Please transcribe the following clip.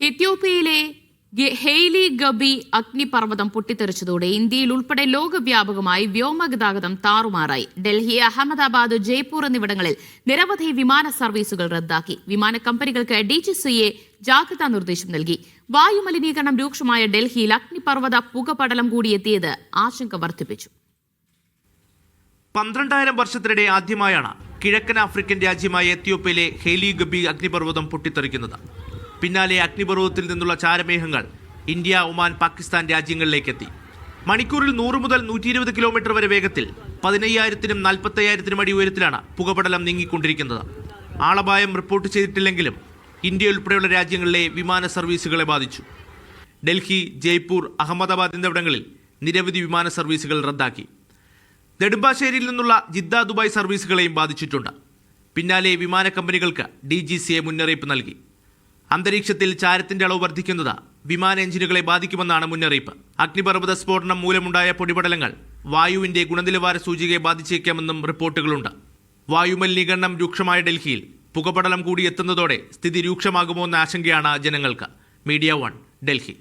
എത്യോപ്യയിലെ Hailey ഗബി അഗ്നിപർവതം പൊട്ടിത്തെറിച്ചതോടെ ഇന്ത്യയിൽ ഉൾപ്പെടെ ലോകവ്യാപകമായി വ്യോമഗതാഗതം താറുമാറായി. ഡൽഹി അഹമ്മദാബാദ് ജയ്പൂർ എന്നിവിടങ്ങളിൽ നിരവധി വിമാന സർവീസുകൾ റദ്ദാക്കി. വിമാന കമ്പനികൾക്ക് ഡി ജി സിയെ ജാഗ്രതാ നിർദ്ദേശം നൽകി. വായുമലിനീകരണം രൂക്ഷമായ ഡൽഹിയിൽ അഗ്നിപർവത പുകപടലം കൂടി എത്തിയത് ആശങ്ക വർദ്ധിപ്പിച്ചു. പന്ത്രണ്ടായിരം വർഷത്തിനിടെ ആദ്യമായാണ് കിഴക്കൻ ആഫ്രിക്കൻ രാജ്യമായ എത്യോപ്യയിലെ ഹെലി ഗബി അഗ്നിപർവതം പൊട്ടിത്തെറിക്കുന്നത്. പിന്നാലെ അഗ്നിപർവതത്തിൽ നിന്നുള്ള ചാരമേഘങ്ങൾ ഇന്ത്യ ഒമാൻ പാകിസ്ഥാൻ രാജ്യങ്ങളിലേക്കെത്തി. മണിക്കൂറിൽ നൂറ് മുതൽ നൂറ്റി ഇരുപത് കിലോമീറ്റർ വരെ വേഗത്തിൽ പതിനയ്യായിരത്തിനും നാൽപ്പത്തയ്യായിരത്തിനും അടി ഉയരത്തിലാണ് പുകപടലം നീങ്ങിക്കൊണ്ടിരിക്കുന്നത്. ആളപായം റിപ്പോർട്ട് ചെയ്തിട്ടില്ലെങ്കിലും ഇന്ത്യ ഉൾപ്പെടെയുള്ള രാജ്യങ്ങളിലെ വിമാന സർവീസുകളെ ബാധിച്ചു. ഡൽഹി ജയ്പൂർ അഹമ്മദാബാദ് എന്നിവിടങ്ങളിൽ നിരവധി വിമാന സർവീസുകൾ റദ്ദാക്കി. നെടുമ്പാശ്ശേരിയിൽ നിന്നുള്ള ജിദ്ദ ദുബായ് സർവീസുകളെയും ബാധിച്ചിട്ടുണ്ട്. പിന്നാലെ വിമാന കമ്പനികൾക്ക് ഡി മുന്നറിയിപ്പ് നൽകി. അന്തരീക്ഷത്തിൽ ചാരത്തിന്റെ അളവ് വർദ്ധിക്കുന്നത് വിമാന എഞ്ചിനുകളെ ബാധിക്കുമെന്നാണ് മുന്നറിയിപ്പ്. അഗ്നിപർവത സ്ഫോടനം മൂലമുണ്ടായ പൊടിപടലങ്ങൾ വായുവിന്റെ ഗുണനിലവാര സൂചികയെ ബാധിച്ചേക്കാമെന്നും റിപ്പോർട്ടുകളുണ്ട്. വായുമലിനീകരണം രൂക്ഷമായ ഡൽഹിയിൽ പുകപടലം കൂടി എത്തുന്നതോടെ സ്ഥിതി രൂക്ഷമാകുമോ എന്ന ആശങ്കയാണ് ജനങ്ങൾക്ക്. Media one Delhi.